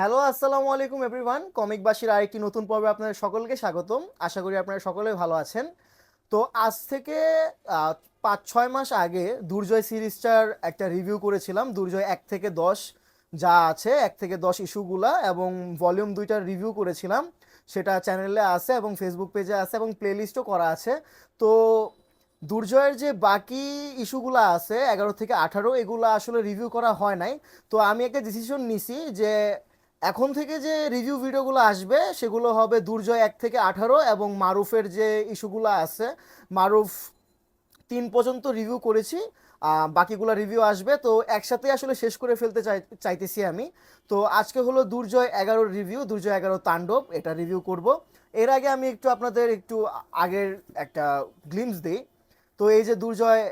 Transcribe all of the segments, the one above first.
Hello, আসসালামু আলাইকুম everyone. কমিকবাসীর আরেকটি নতুন পর্বে আপনাদের সকলকে স্বাগতম। আশা করি আপনারা সকলে ভালো আছেন। তো আজ থেকে পাঁচ, ছয় মাস আগে দুর্জয় সিরিজটার একটা রিভিউ করেছিলাম, দুর্জয় এক থেকে দশ যা আছে, এক থেকে দশ ইস্যুগুলা এবং ভলিউম দুইটার রিভিউ করেছিলাম। সেটা চ্যানেলে আছে এবং ফেসবুক পেজে আছে এবং প্লেলিস্টও করা আছে। তো দুর্জয়ের যে বাকি ইস্যুগুলো আছে, এগারো থেকে আঠারো, এগুলো আসলে রিভিউ করা হয় নাই। তো আমি একটা ডিসিশন নিছি যে এখন থেকে যে রিভিউ ভিডিওগুলো আসবে, সেগুলো হবে দুর্জয় এক থেকে আঠারো এবং মারুফের যে ইস্যুগুলো আছে, মারুফ তিন পর্যন্ত রিভিউ করেছি বাকিগুলো রিভিউ আসবে। তো একসাথে আসলে শেষ করে ফেলতে চাই, চাইতেছি আমি। তো আজকে হলো দুর্জয় এগারোর রিভিউ দুর্জয় এগারো তাণ্ডব, এটা রিভিউ করব। এর আগে আমি একটু আপনাদের একটু আগের একটা গ্লিমস দিই। তো এই যে দুর্জয়,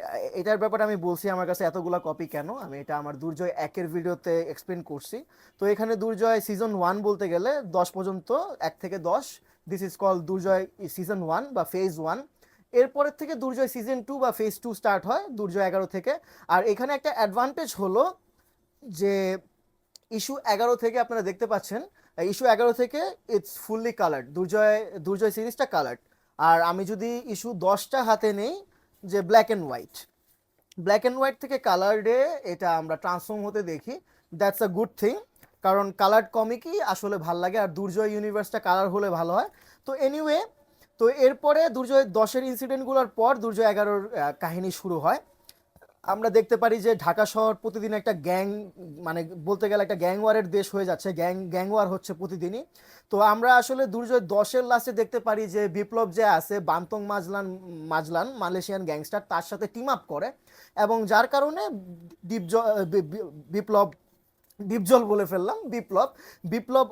এটার ব্যাপারে আমি বলছি আমার কাছে এতগুলা কপি কেন? আমি এটা আমার দুর্জয় একের ভিডিওতে এক্সপ্লেন করছি। তো এখানে দুর্জয় সিজন ওয়ান বলতে গেলে দশ পর্যন্ত, এক থেকে দশ this is call Durjoy season one বা ফেজ ওয়ান এরপরের থেকে দুর্জয় সিজন টু বা ফেজ টু স্টার্ট হয়, দুর্জয় এগারো থেকে। আর এখানে একটা অ্যাডভান্টেজ হলো যে ইস্যু এগারো থেকে আপনারা দেখতে পাচ্ছেন ইস্যু এগারো থেকে it's fully coloured Durjoy Durjoy সিরিজটা কালার্ড আর আমি যদি ইস্যু দশটা হাতে নেই যে black and white black and white থেকে কালার্ডে এটা আমরা ট্রান্সফর্ম হতে দেখি। দ্যাটস আ গুড থিং কারণ কালার্ড কমিকই আসলে ভালো লাগে আর দুর্জয় ইউনিভার্সটা কালার হলে ভালো হয়। তো এনিওয়ে তো এরপরে দুর্জয় দশের ইনসিডেন্টগুলোর পর দুর্জয় এগারোর কাহিনী শুরু হয়। আমরা দেখতে পারি যে ঢাকা শহর প্রতিদিন একটা গ্যাং মানে বলতে গেলে একটা গ্যাংওয়ারের দেশ হয়ে যাচ্ছে, গ্যাং, গ্যাংওয়ার হচ্ছে প্রতিদিনই। তো আমরা আসলে দুর্জয় দশের লাস্টে দেখতে পারি যে বিপ্লব যে আছে বান্তং মাজলান মাজলান, মালয়েশিয়ান গ্যাংস্টার, তার সাথে টিম আপ করে এবং যার কারণে বিপ্লব বিপ্লব বলে ফেললাম, বিপ্লব। বিপ্লব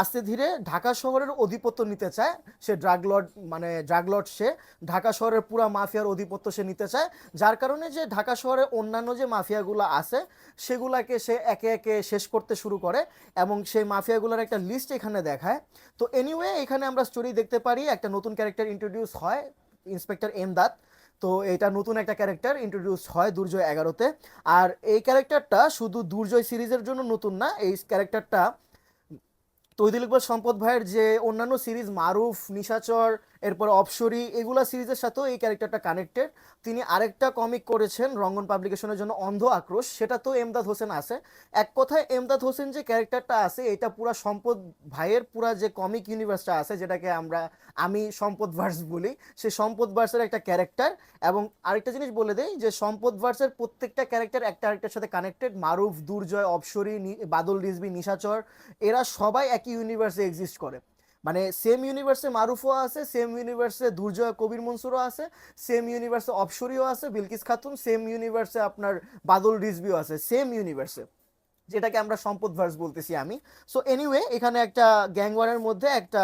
আস্তে ধীরে ঢাকা শহরের অধিপত্য নিতে চায়। সে ড্রাগ লর্ড মানে ড্রাগ লর্ড সে, ঢাকা শহরের পুরা মাফিয়ার অধিপত্য সে নিতে চায়। যার কারণে যে ঢাকা শহরে অন্যান্য যে মাফিয়াগুলো আছে, সেগুলাকে সে একে একে শেষ করতে শুরু করে এবং সেই মাফিয়াগুলোর একটা লিস্ট এখানে দেখায়। তো এনিওয়ে এখানে আমরা স্টোরি দেখতে পারি, একটা নতুন ক্যারেক্টার ইন্ট্রোডিউস হয় ইন্সপেক্টর এমদাদ তো এটা নতুন একটা ক্যারেক্টার ইন্ট্রোডিউস হয় দুর্জয় এগারোতে। আর এই ক্যারেক্টারটা শুধু দুর্জয় সিরিজের জন্য নতুন না, এই ক্যারেক্টারটা তৈদিল ইকবাল সম্পদ ভাইয়ের যে অন্যান্য সিরিজ, মারুফ, নিশাচর এরপর অপসরি এগুলা সিরিজের সাথেও এই ক্যারেক্টারটা কানেক্টেড তিনি আরেকটা কমিক করেছেন রঙ্গন পাবলিকেশনের জন্য, অন্ধ আক্রোশ। সেটা তো এমদাদ হোসেন আছে। এক কথায় এমদাদ হোসেন যে ক্যারেক্টারটা আছে, এটা পুরা সম্পদ ভাইয়ের পুরা যে কমিক ইউনিভার্সটা আছে, যেটাকে আমরা, আমি সম্পদ ভার্স বলি, সে সম্পদ ভার্সের একটা ক্যারেক্টার। এবং আরেকটা জিনিস বলে দেই যে সম্পদ ভার্সের প্রত্যেকটা ক্যারেক্টার একটা আরেকটার সাথে কানেক্টেড মারুফ, দুর্জয়, অপসরি বাদল রিজবি নিশাচর, এরা সবাই একই ইউনিভার্সে এক্সিস্ট করে। মানে সেম ইউনিভার্সে মারুফও আছে সেম ইউনিভার্সে দুর্জয়, কবির, মনসুরও আছে সেম ইউনিভার্সে অপসরিও আছে, বিলকিস খাতুন সেম ইউনিভার্সে আপনার বাদল রিজবিও আছে সেম ইউনিভার্সে যেটাকে আমরা সম্পদ ভার্স বলতেছি আমি। সো এনিওয়ে এখানে একটা গ্যাংওয়ারের মধ্যে একটা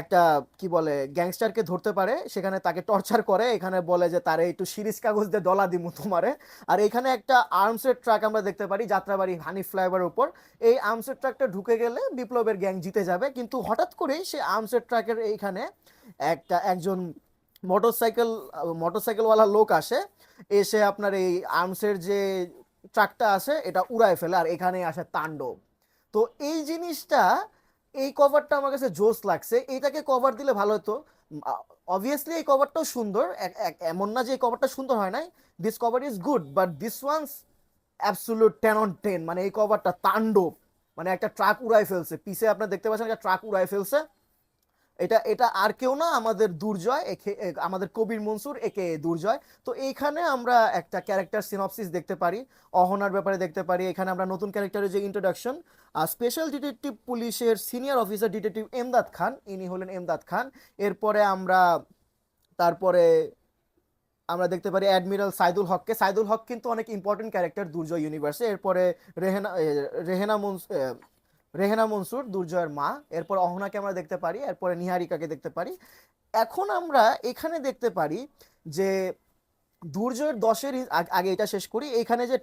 একটা, কি বলে, গ্যাংস্টারকে ধরতে পারে, সেখানে তাকে টর্চার করে, এখানে বলে যে, তারে একটু সিরিজ কাগজ দিয়ে ডলা দিমু তোমারে। আর এখানে একটা আর্মসের ট্রাক আমরা দেখতে পারি, যাত্রাবাড়ি হানি ফ্লাইওভার উপর। এই আর্মসের ট্রাকটা ঢুকে গেলে বিপ্লবের গ্যাং জিতে যাবে, কিন্তু হঠাৎ করেই সে আর্মসের ট্রাকের এইখানে একটা, একজন মোটরসাইকেল মোটরসাইকেলওয়ালা লোক আসে, এসে আপনার এই আর্মসের যে ট্রাকটা আছে, এটা উড়ায় ফেলে, আর এখানে আসে তাণ্ডব। তো এই জিনিসটা এই কভারটা আমার কাছে জোস লাগছে। এইটাকে কভার দিলে ভালো হতো। অবভিয়াসলি এই কভারটাও সুন্দর। এমন না যে এই কভারটা সুন্দর হয় নাই। This cover is good but this one's absolute ten on ten মানে এই কভারটা তাণ্ডব। মানে একটা ট্রাক উড়াই ফেলছে। পিসে আপনার দেখতে পাচ্ছেন একটা ট্রাক উড়াই ফেলছে। এটা এটা আর কেউ না, আমাদের দুর্জয়, একে- আমাদের কবির মনসুর, একে দুর্জয়। তো এইখানে আমরা একটা ক্যারেক্টার সিনপসিস দেখতে পারি, অহনার ব্যাপারে দেখতে পারি। এখানে আমরা নতুন ক্যারেক্টারের যে ইন্ট্রোডাকশন স্পেশাল ডিটেকটিভ পুলিশের senior officer detective Emdad Khan, ইনি হলেন এমদাদ খান। এরপরে আমরা, তারপরে আমরা দেখতে পারি অ্যাডমিরাল সাইদুল হককে। সাইদুল হক কিন্তু অনেক ইম্পর্টেন্ট ক্যারেক্টার দুর্জয় ইউনিভার্সে এরপরে রেহেনা রেহেনা মনস রেহেনা মনসুর, দুর্জয়ের মা, এরপর অহনাকে আমরা দেখতে পারি, এরপরে নিহারিকাকে দেখতে পারি। এখন আমরা এখানে দেখতে পারি যে দুর্জয়ের দশের আগে এটা শেষ করি, এখানে যে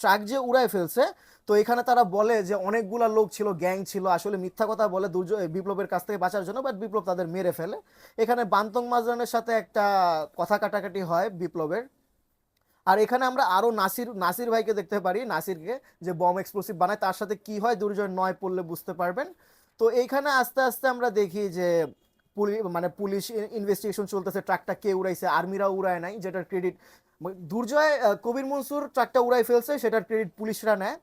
ট্রাক যে উড়ায় ফেলছে, তো এখানে তারা বলে যে অনেকগুলা লোক ছিল, গ্যাং ছিল, আসলে মিথ্যা কথা বলে দুর্জয় বিপ্লবের কাছ থেকে বাঁচার জন্য বাট বিপ্লব তাদের মেরে ফেলে। এখানে বান্তং মাজরানের সাথে একটা কথা কাটাকাটি হয় বিপ্লবের। আর এখানে আমরা আরও নাসির নাসির ভাইকে দেখতে পারি, নাসিরকে, যে বম এক্সপ্লোসিভ বানায়, তার সাথে কি হয় দুর্জয় নয় পড়লে বুঝতে পারবেন। তো এইখানে আস্তে আস্তে আমরা দেখি যে মানে পুলিশ ইনভেস্টিগেশন চলতেছে, ট্রাকটা কে উড়াইছে আর্মিরা উড়ায় নাই, যেটার ক্রেডিট দুর্জয় কবির মনসুর ট্রাকটা উড়াই ফেলছে, সেটার ক্রেডিট পুলিশরা নেয়।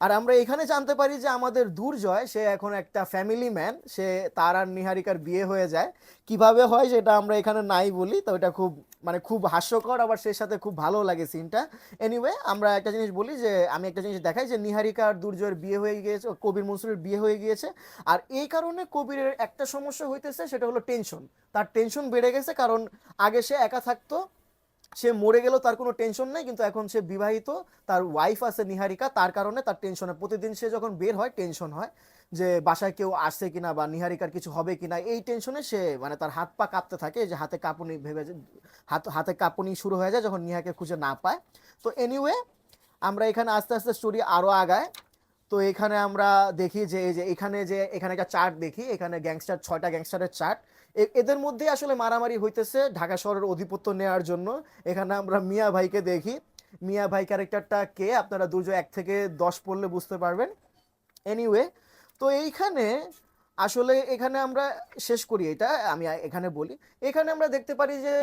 আর আমরা এখানে জানতে পারি যে আমাদের দুর্জয়, সে এখন একটা ফ্যামিলি ম্যান সে তার আর নিহারিকার বিয়ে হয়ে যায়। কীভাবে হয় সেটা আমরা এখানে নাই বলি, তো এটা খুব মানে খুব হাস্যকর, আবার সেই সাথে খুব ভালো লাগে সিনটা এনিওয়ে আমরা একটা জিনিস বলি যে, আমি একটা জিনিস দেখাই যে নিহারিকা আর দুর্জয়ের বিয়ে হয়ে গিয়েছে, কবির মনসুরের বিয়ে হয়ে গিয়েছে। আর এই কারণে কবিরের একটা সমস্যা হইতেছে, সেটা হলো টেনশন তার টেনশন বেড়ে গেছে, কারণ আগে সে একা থাকতো সে মরে গেলেও তার কোনো টেনশন নেই, কিন্তু এখন সে বিবাহিত, তার ওয়াইফ আছে নিহারিকা, তার কারণে তার টেনশনে প্রতিদিন সে যখন বের হয় টেনশন হয় যে বাসায় কেউ আসছে কিনা বা নিহারিকার কিছু হবে কিনা, এই টেনশনে সে মানে তার হাত পা কাঁপতে থাকে যে হাতে কাঁপুনি ভেবে হাত, হাতে কাঁপুনি শুরু হয়ে যায় যখন নিহাকে খুঁজে না পায়। তো এনিওয়ে আমরা এখানে আস্তে আস্তে স্টোরি আরও আগায় তো এখানে আমরা দেখি যে, এই যে এখানে যে, এখানে একটা চার্ট দেখি, এখানে গ্যাংস্টার ছয়টা গ্যাংস্টারের চার্ট এদের মধ্যে আসলে মারামারি হইতেছে ঢাকা শহরের অধিপত্য নেওয়ার জন্য। এখানে আমরা মিয়া ভাইকে দেখি। মিয়া ভাই ক্যারেক্টারটা কে? আপনারা দুর্জয় এক থেকে দশ পড়লে বুঝতে পারবেন। এনিওয়ে তো এইখানে আসলে এখানে আমরা শেষ করি এটা, আমি এখানে বলি। এখানে আমরা দেখতে পারি যে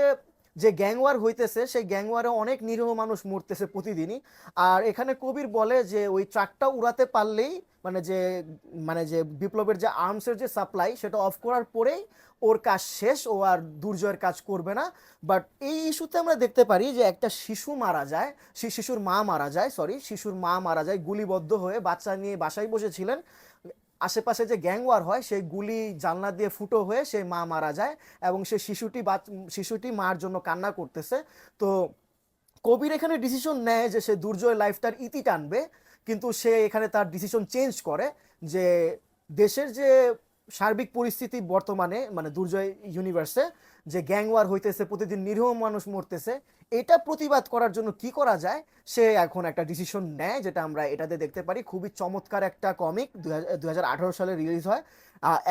যে গ্যাংওয়ার হইতেছে, সেই গ্যাংওয়ারে অনেক নিরীহ মানুষ মরতেছে প্রতিদিনই। আর এখানে কবির বলে যে, ওই ট্রাকটা উড়াতে পারলেই মানে যে মানে যে বিপ্লবের যে আর্মসের যে সাপ্লাই সেটা অফ করার পরেই ওর কাজ শেষ, ও আর দুর্জয়ের কাজ করবে না। বাট এই ইস্যুতে আমরা দেখতে পারি যে একটা শিশু মারা যায় সেই শিশুর মা মারা যায় সরি শিশুর মা মারা যায়, গুলিবদ্ধ হয়ে বাচ্চা নিয়ে বাসায় বসেছিলেন। আশেপাশে যে গ্যাংওয়ার হয়, সেই গুলি জানলা দিয়ে ফুটো হয়ে সেই মা মারা যায় এবং সেই শিশুটি শিশুটি মার জন্য কান্না করতেছে। তো কবির এখানে ডিসিশন নেয় যে সে দুর্জয় লাইফটার ইতি টানবে, কিন্তু সে এখানে তার ডিসিশন চেঞ্জ করে যে দেশের যে সার্বিক পরিস্থিতি বর্তমানে মানে দুর্জয় ইউনিভার্সে যে গ্যাং ওয়ার হইতেছে, প্রতিদিন নিরীহ মানুষ মরতেছে, এটা প্রতিবাদ করার জন্য কি করা যায়? সে এখন একটা ডিসিশন নেয়, যেটা আমরা এটাতে দেখতে পারি। খুবই চমৎকার একটা কমিক দুই হাজার আঠারো সালে রিলিজ হয়।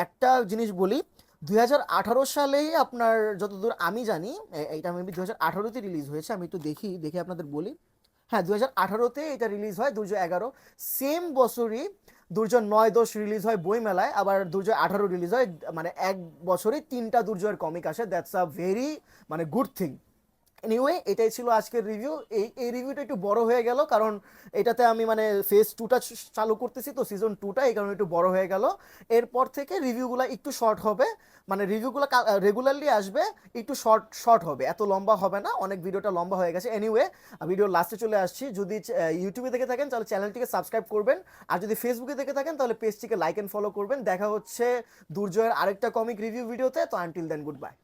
একটা জিনিস বলি দুই হাজার আঠারো সালেই আপনার যতদূর আমি জানি এটা মেবি দুই হাজার আঠারোতে রিলিজ হয়েছে, আমি একটু দেখি, দেখে আপনাদের বলি। হ্যাঁ দু হাজার আঠারোতে এটা রিলিজ হয়, দুর্জয় এগারো। সেম বছরই দুর্জয় নয়, দশ রিলিজ হয় বই মেলায় আবার দুর্জয় আঠারো রিলিজ হয় মানে এক বছরে তিনটা দুর্জয়ের কমিক আসে দ্যাটস আ ভেরি মানে গুড থিং এনিওয়ে এটাই ছিল আজকের রিভিউ এই এই রিভিউটা একটু বড় হয়ে গেল, কারণ এটাতে আমি মানে ফেজ টুটা চালু করতেছি, তো সিজন টুটা এই কারণে একটু বড় হয়ে গেল। এরপর থেকে রিভিউগুলো একটু শর্ট হবে। মানে রিভিউগুলো রেগুলারলি আসবে, একটু শর্ট শর্ট হবে। এত লম্বা হবে না, অনেক ভিডিওটা লম্বা হয়ে গেছে। এনিওয়ে ভিডিও লাস্টে চলে আসছি। যদি ইউটিউবে দেখে থাকেন, তাহলে চ্যানেলটিকে সাবস্ক্রাইব করবেন। আর যদি ফেসবুকে দেখে থাকেন, তাহলে পেজটিকে লাইক অ্যান্ড ফলো করবেন। দেখা হচ্ছে দুর্জয়ের আরেকটা কমিক রিভিউ ভিডিওতে তো আনটিল দেন গুড বাই